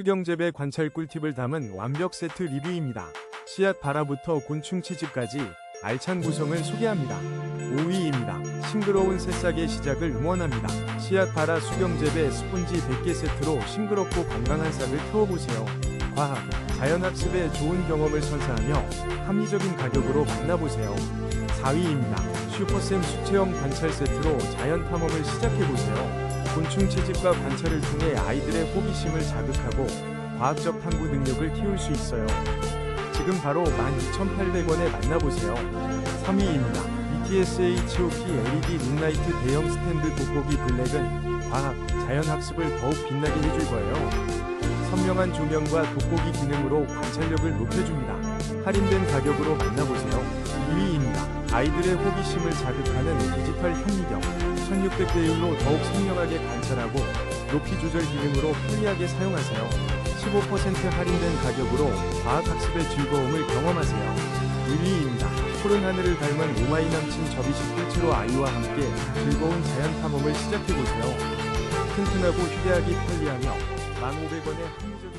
수경재배 관찰 꿀팁을 담은 완벽 세트 리뷰입니다. 씨앗 발화부터 곤충 채집까지 알찬 구성을 소개합니다. 5위입니다. 싱그러운 새싹의 시작을 응원합니다. 씨앗 발화 수경재배 스폰지 100개 세트로 싱그럽고 건강한 싹을 키워보세요. 과학, 자연학습의 좋은 경험을 선사하며 합리적인 가격으로 만나보세요. 4위입니다. 슈퍼샘 수체험 관찰 세트로 자연 탐험을 시작해보세요. 곤충 채집과 관찰을 통해 아이들의 호기심을 자극하고 과학적 탐구 능력을 키울 수 있어요. 지금 바로 12,800원에 만나보세요. 3위입니다. BTS HOP LED 룸라이트 대형 스탠드 돋보기 블랙은 과학, 자연학습을 더욱 빛나게 해줄 거예요. 선명한 조명과 돋보기 기능으로 관찰력을 높여줍니다. 할인된 가격으로 만나보세요. 2위입니다. 아이들의 호기심을 자극하는 디지털 현미경 1600배율로 더욱 선명하게 관찰하고 높이 조절 기능으로 편리하게 사용하세요. 15% 할인된 가격으로 과학학습의 즐거움을 경험하세요. 1위입니다. 푸른 하늘을 닮은 오마이 남친 접이식 꿀치로 아이와 함께 즐거운 자연 탐험을 시작해보세요. 튼튼하고 휴대하기 편리하며 1,500원의 합리적인